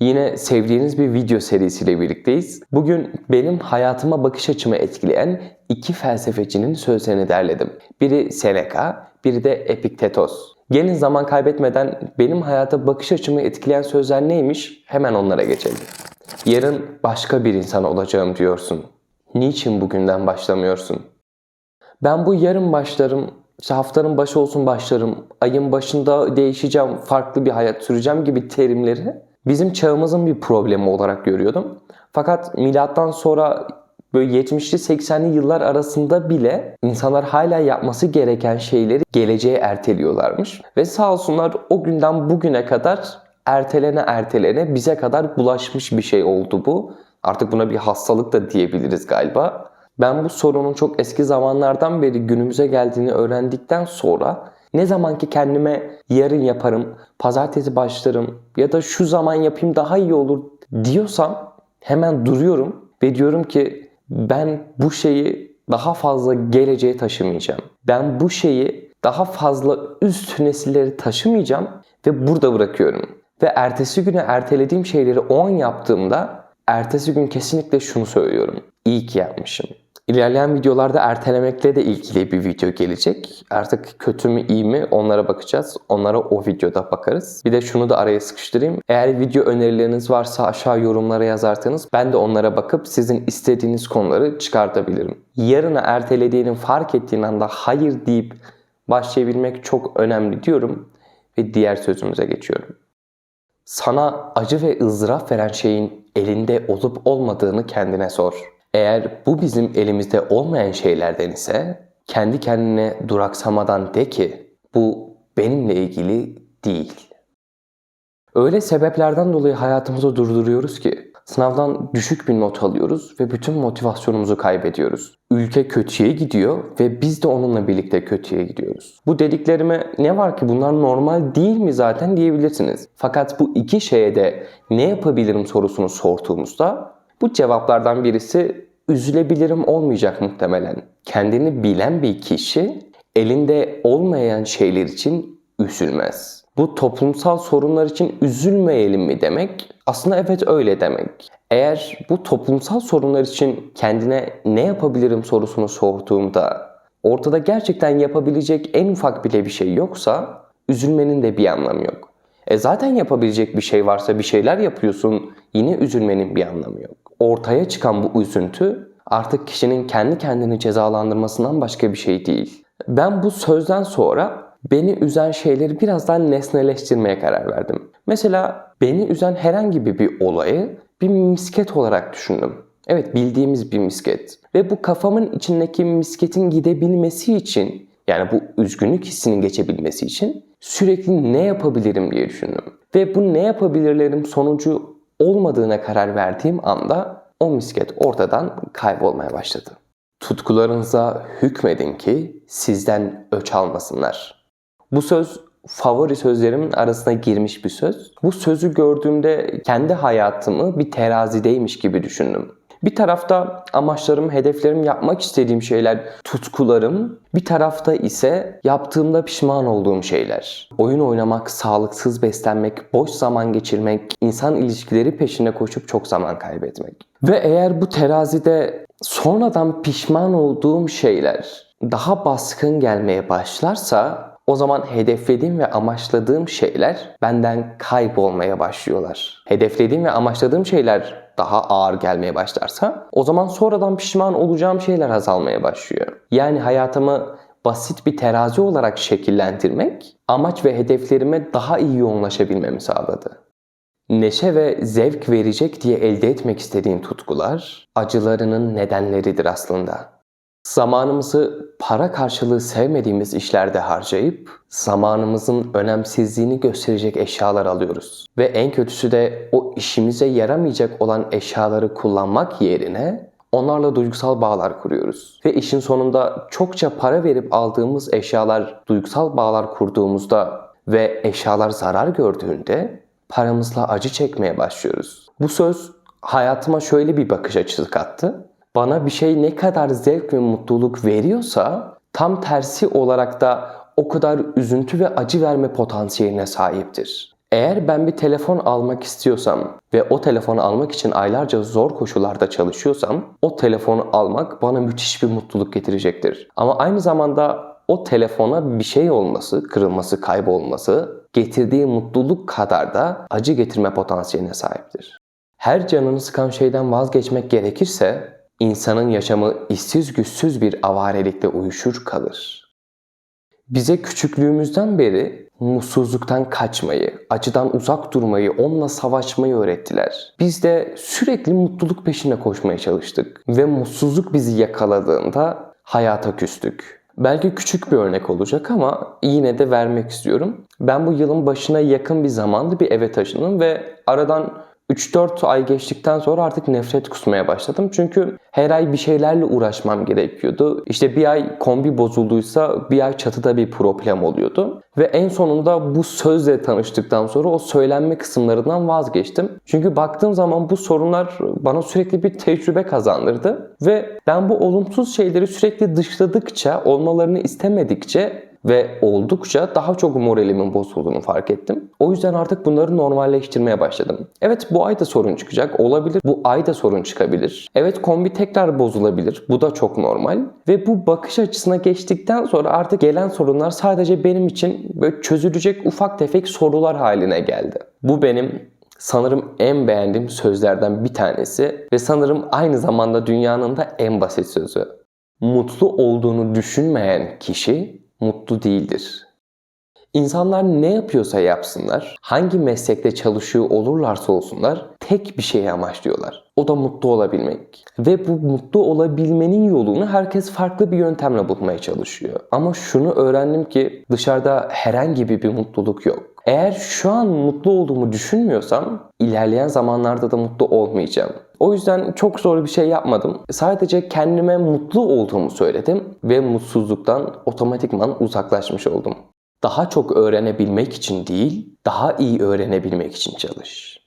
Yine sevdiğiniz bir video serisiyle birlikteyiz. Bugün benim hayatıma bakış açımı etkileyen iki felsefecinin sözlerini derledim. Biri Seneca, biri de Epiktetos. Gelin zaman kaybetmeden benim hayata bakış açımı etkileyen sözler neymiş hemen onlara geçelim. Yarın başka bir insan olacağım diyorsun. Niçin bugünden başlamıyorsun? Ben bu yarın başlarım, haftanın başı olsun başlarım, ayın başında değişeceğim, farklı bir hayat süreceğim gibi terimleri bizim çağımızın bir problemi olarak görüyordum. Fakat milattan sonra böyle 70'li 80'li yıllar arasında bile insanlar hala yapması gereken şeyleri geleceğe erteliyorlarmış. Ve sağ olsunlar o günden bugüne kadar ertelene ertelene bize kadar bulaşmış bir şey oldu bu. Artık buna bir hastalık da diyebiliriz galiba. Ben bu sorunun çok eski zamanlardan beri günümüze geldiğini öğrendikten sonra ne zaman ki kendime yarın yaparım, pazartesi başlarım ya da şu zaman yapayım daha iyi olur diyorsam hemen duruyorum ve diyorum ki ben bu şeyi daha fazla geleceğe taşımayacağım. Ben bu şeyi daha fazla üst nesilleri taşımayacağım ve burada bırakıyorum. Ve ertesi güne ertelediğim şeyleri 10 yaptığımda ertesi gün kesinlikle şunu söylüyorum. İyi ki yapmışım. İlerleyen videolarda ertelemekle de ilgili bir video gelecek. Artık kötü mü iyi mi onlara bakacağız. Onlara o videoda bakarız. Bir de şunu da araya sıkıştırayım. Eğer video önerileriniz varsa aşağı yorumlara yazarsanız ben de onlara bakıp sizin istediğiniz konuları çıkartabilirim. Yarına ertelediğini fark ettiğin anda hayır deyip başlayabilmek çok önemli diyorum ve diğer sözümüze geçiyorum. Sana acı ve ızdırap veren şeyin elinde olup olmadığını kendine sor. Eğer bu bizim elimizde olmayan şeylerden ise kendi kendine duraksamadan de ki bu benimle ilgili değil. Öyle sebeplerden dolayı hayatımızı durduruyoruz ki sınavdan düşük bir not alıyoruz ve bütün motivasyonumuzu kaybediyoruz. Ülke kötüye gidiyor ve biz de onunla birlikte kötüye gidiyoruz. Bu dediklerime ne var ki bunlar normal değil mi zaten diyebilirsiniz. Fakat bu iki şeye de ne yapabilirim sorusunu sorduğumuzda bu cevaplardan birisi üzülebilirim olmayacak muhtemelen. Kendini bilen bir kişi elinde olmayan şeyler için üzülmez. Bu toplumsal sorunlar için üzülmeyelim mi demek? Aslında evet öyle demek. Eğer bu toplumsal sorunlar için kendine ne yapabilirim sorusunu sorduğumda ortada gerçekten yapabilecek en ufak bile bir şey yoksa üzülmenin de bir anlamı yok. E zaten yapabilecek bir şey varsa bir şeyler yapıyorsun yine üzülmenin bir anlamı yok. Ortaya çıkan bu üzüntü artık kişinin kendi kendini cezalandırmasından başka bir şey değil. Ben bu sözden sonra beni üzen şeyleri biraz daha nesneleştirmeye karar verdim. Mesela beni üzen herhangi bir olayı bir misket olarak düşündüm. Evet bildiğimiz bir misket. Ve bu kafamın içindeki misketin gidebilmesi için yani bu üzgünlük hissinin geçebilmesi için sürekli ne yapabilirim diye düşündüm. Ve bu ne yapabilirlerim sonucu olmadığına karar verdiğim anda o misket ortadan kaybolmaya başladı. Tutkularınıza hükmedin ki sizden öç almasınlar. Bu söz favori sözlerimin arasına girmiş bir söz. Bu sözü gördüğümde kendi hayatımı bir terazideymiş gibi düşündüm. Bir tarafta amaçlarım, hedeflerim, yapmak istediğim şeyler, tutkularım. Bir tarafta ise yaptığımda pişman olduğum şeyler. Oyun oynamak, sağlıksız beslenmek, boş zaman geçirmek, insan ilişkileri peşinde koşup çok zaman kaybetmek. Ve eğer bu terazide sonradan pişman olduğum şeyler daha baskın gelmeye başlarsa o zaman hedeflediğim ve amaçladığım şeyler benden kaybolmaya başlıyorlar. Hedeflediğim ve amaçladığım şeyler daha ağır gelmeye başlarsa o zaman sonradan pişman olacağım şeyler azalmaya başlıyor. Yani hayatımı basit bir terazi olarak şekillendirmek amaç ve hedeflerime daha iyi yoğunlaşabilmemi sağladı. Neşe ve zevk verecek diye elde etmek istediğim tutkular acılarının nedenleridir aslında. Zamanımızı para karşılığı sevmediğimiz işlerde harcayıp zamanımızın önemsizliğini gösterecek eşyalar alıyoruz. Ve en kötüsü de o işimize yaramayacak olan eşyaları kullanmak yerine onlarla duygusal bağlar kuruyoruz. Ve işin sonunda çokça para verip aldığımız eşyalar duygusal bağlar kurduğumuzda ve eşyalar zarar gördüğünde paramızla acı çekmeye başlıyoruz. Bu söz hayatıma şöyle bir bakış açısı kattı bana bir şey ne kadar zevk ve mutluluk veriyorsa tam tersi olarak da o kadar üzüntü ve acı verme potansiyeline sahiptir. Eğer ben bir telefon almak istiyorsam ve o telefonu almak için aylarca zor koşullarda çalışıyorsam o telefonu almak bana müthiş bir mutluluk getirecektir. Ama aynı zamanda o telefona bir şey olması, kırılması, kaybolması getirdiği mutluluk kadar da acı getirme potansiyeline sahiptir. Her canını sıkan şeyden vazgeçmek gerekirse insanın yaşamı işsiz güçsüz bir avarelikle uyuşur kalır. Bize küçüklüğümüzden beri mutsuzluktan kaçmayı, acıdan uzak durmayı, onunla savaşmayı öğrettiler. Biz de sürekli mutluluk peşine koşmaya çalıştık ve mutsuzluk bizi yakaladığında hayata küstük. Belki küçük bir örnek olacak ama yine de vermek istiyorum. Ben bu yılın başına yakın bir zamanda bir eve taşındım ve aradan 3-4 ay geçtikten sonra artık nefret kusmaya başladım. Çünkü her ay bir şeylerle uğraşmam gerekiyordu. İşte bir ay kombi bozulduysa bir ay çatıda bir problem oluyordu. Ve en sonunda bu sözle tanıştıktan sonra o söylenme kısımlarından vazgeçtim. Çünkü baktığım zaman bu sorunlar bana sürekli bir tecrübe kazandırdı. Ve ben bu olumsuz şeyleri sürekli dışladıkça, olmalarını istemedikçe ve oldukça daha çok moralimin bozulduğunu fark ettim. O yüzden artık bunları normalleştirmeye başladım. Evet bu ay da sorun çıkacak. Olabilir. Bu ay da sorun çıkabilir. Evet kombi tekrar bozulabilir. Bu da çok normal. Ve bu bakış açısına geçtikten sonra artık gelen sorunlar sadece benim için böyle çözülecek ufak tefek sorular haline geldi. Bu benim sanırım en beğendiğim sözlerden bir tanesi ve sanırım aynı zamanda dünyanın da en basit sözü. Mutlu olduğunu düşünmeyen kişi mutlu değildir. İnsanlar ne yapıyorsa yapsınlar, hangi meslekte çalışıyor olurlarsa olsunlar tek bir şeyi amaçlıyorlar. O da mutlu olabilmek. Ve bu mutlu olabilmenin yolunu herkes farklı bir yöntemle bulmaya çalışıyor. Ama şunu öğrendim ki dışarıda herhangi bir mutluluk yok. Eğer şu an mutlu olduğumu düşünmüyorsam ilerleyen zamanlarda da mutlu olmayacağım. O yüzden çok zor bir şey yapmadım. Sadece kendime mutlu olduğumu söyledim ve mutsuzluktan otomatikman uzaklaşmış oldum. Daha çok öğrenebilmek için değil, daha iyi öğrenebilmek için çalış.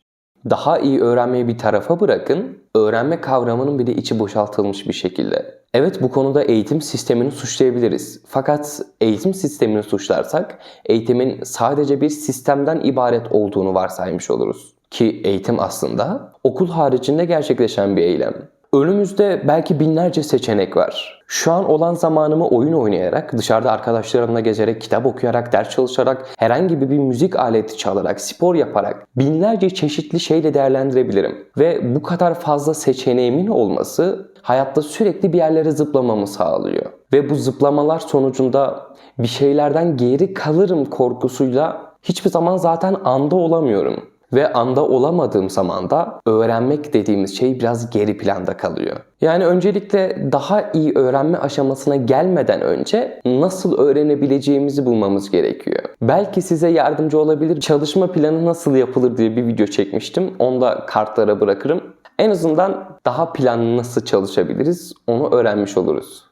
Daha iyi öğrenmeyi bir tarafa bırakın, öğrenme kavramının bile içi boşaltılmış bir şekilde. Evet bu konuda eğitim sistemini suçlayabiliriz. Fakat eğitim sistemini suçlarsak eğitimin sadece bir sistemden ibaret olduğunu varsaymış oluruz. Ki eğitim aslında okul haricinde gerçekleşen bir eylem. Önümüzde belki binlerce seçenek var. Şu an olan zamanımı oyun oynayarak, dışarıda arkadaşlarımla gezerek, kitap okuyarak, ders çalışarak, herhangi bir müzik aleti çalarak, spor yaparak binlerce çeşitli şeyle değerlendirebilirim. Ve bu kadar fazla seçeneğimin olması hayatta sürekli bir yerlere zıplamamı sağlıyor. Ve bu zıplamalar sonucunda bir şeylerden geri kalırım korkusuyla hiçbir zaman zaten anda olamıyorum. Ve anda olamadığım zaman da öğrenmek dediğimiz şey biraz geri planda kalıyor. Yani öncelikle daha iyi öğrenme aşamasına gelmeden önce nasıl öğrenebileceğimizi bulmamız gerekiyor. Belki size yardımcı olabilir. Çalışma planı nasıl yapılır diye bir video çekmiştim. Onu da kartlara bırakırım. En azından daha planlı nasıl çalışabiliriz onu öğrenmiş oluruz.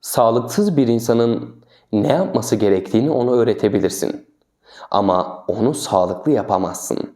Sağlıksız bir insanın ne yapması gerektiğini ona öğretebilirsin. Ama onu sağlıklı yapamazsın.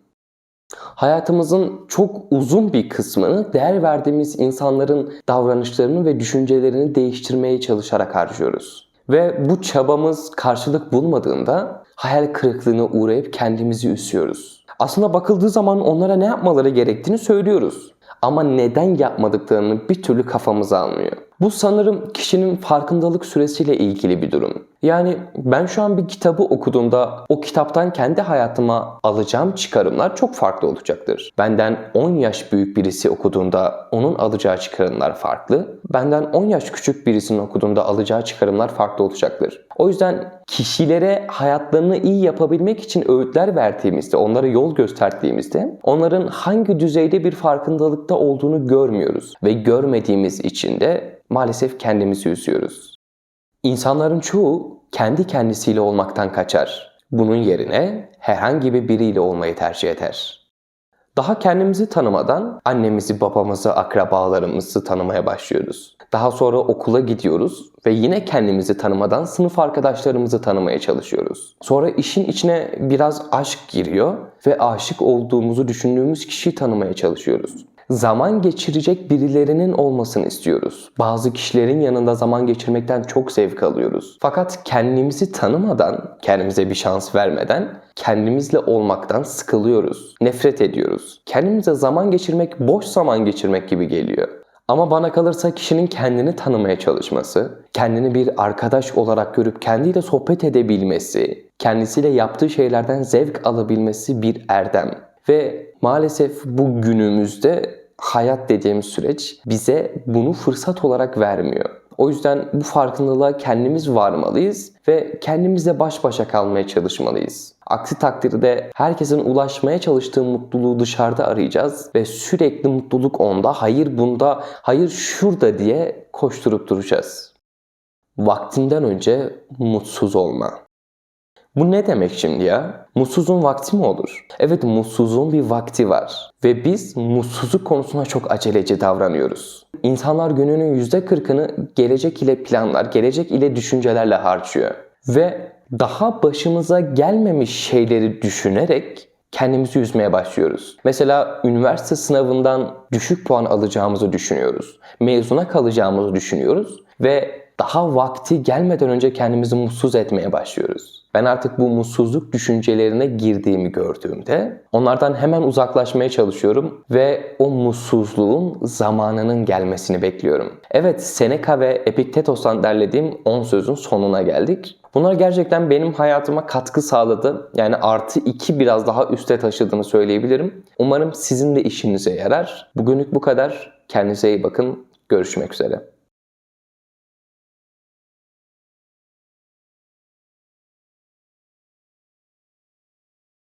Hayatımızın çok uzun bir kısmını değer verdiğimiz insanların davranışlarını ve düşüncelerini değiştirmeye çalışarak harcıyoruz. Ve bu çabamız karşılık bulmadığında hayal kırıklığına uğrayıp kendimizi üzüyoruz. Aslında bakıldığı zaman onlara ne yapmaları gerektiğini söylüyoruz. Ama neden yapmadıklarını bir türlü kafamıza almıyor. Bu sanırım kişinin farkındalık süresiyle ilgili bir durum. Yani ben şu an bir kitabı okuduğumda o kitaptan kendi hayatıma alacağım çıkarımlar çok farklı olacaktır. Benden 10 yaş büyük birisi okuduğunda onun alacağı çıkarımlar farklı. Benden 10 yaş küçük birisinin okuduğunda alacağı çıkarımlar farklı olacaktır. O yüzden kişilere hayatlarını iyi yapabilmek için öğütler verdiğimizde, onlara yol gösterdiğimizde onların hangi düzeyde bir farkındalıkta olduğunu görmüyoruz. Ve görmediğimiz için de maalesef kendimizi üzüyoruz. İnsanların çoğu kendi kendisiyle olmaktan kaçar. Bunun yerine herhangi bir biriyle olmayı tercih eder. Daha kendimizi tanımadan annemizi, babamızı, akrabalarımızı tanımaya başlıyoruz. Daha sonra okula gidiyoruz ve yine kendimizi tanımadan sınıf arkadaşlarımızı tanımaya çalışıyoruz. Sonra işin içine biraz aşk giriyor ve aşık olduğumuzu düşündüğümüz kişiyi tanımaya çalışıyoruz. Zaman geçirecek birilerinin olmasını istiyoruz. Bazı kişilerin yanında zaman geçirmekten çok zevk alıyoruz. Fakat kendimizi tanımadan, kendimize bir şans vermeden kendimizle olmaktan sıkılıyoruz. Nefret ediyoruz. Kendimize zaman geçirmek boş zaman geçirmek gibi geliyor. Ama bana kalırsa kişinin kendini tanımaya çalışması, kendini bir arkadaş olarak görüp kendiyle sohbet edebilmesi, kendisiyle yaptığı şeylerden zevk alabilmesi bir erdem. Ve maalesef bu günümüzde hayat dediğimiz süreç bize bunu fırsat olarak vermiyor. O yüzden bu farkındalığa kendimiz varmalıyız ve kendimizle baş başa kalmaya çalışmalıyız. Aksi takdirde herkesin ulaşmaya çalıştığı mutluluğu dışarıda arayacağız ve sürekli mutluluk onda, hayır bunda, hayır şurada diye koşturup duracağız. Vaktinden önce mutsuz olma. Bu ne demek şimdi ya? Mutsuzun vakti mi olur? Evet mutsuzun bir vakti var. Ve biz mutsuzluk konusunda çok aceleci davranıyoruz. İnsanlar gününün %40'ını gelecek ile planlar, gelecek ile düşüncelerle harcıyor. Ve daha başımıza gelmemiş şeyleri düşünerek kendimizi üzmeye başlıyoruz. Mesela üniversite sınavından düşük puan alacağımızı düşünüyoruz. Mezuna kalacağımızı düşünüyoruz ve daha vakti gelmeden önce kendimizi mutsuz etmeye başlıyoruz. Ben artık bu mutsuzluk düşüncelerine girdiğimi gördüğümde onlardan hemen uzaklaşmaya çalışıyorum ve o mutsuzluğun zamanının gelmesini bekliyorum. Evet Seneca ve Epiktetos'tan derlediğim 10 sözün sonuna geldik. Bunlar gerçekten benim hayatıma katkı sağladı. Yani artı 2 biraz daha üste taşıdığını söyleyebilirim. Umarım sizin de işinize yarar. Bugünlük bu kadar. Kendinize iyi bakın. Görüşmek üzere.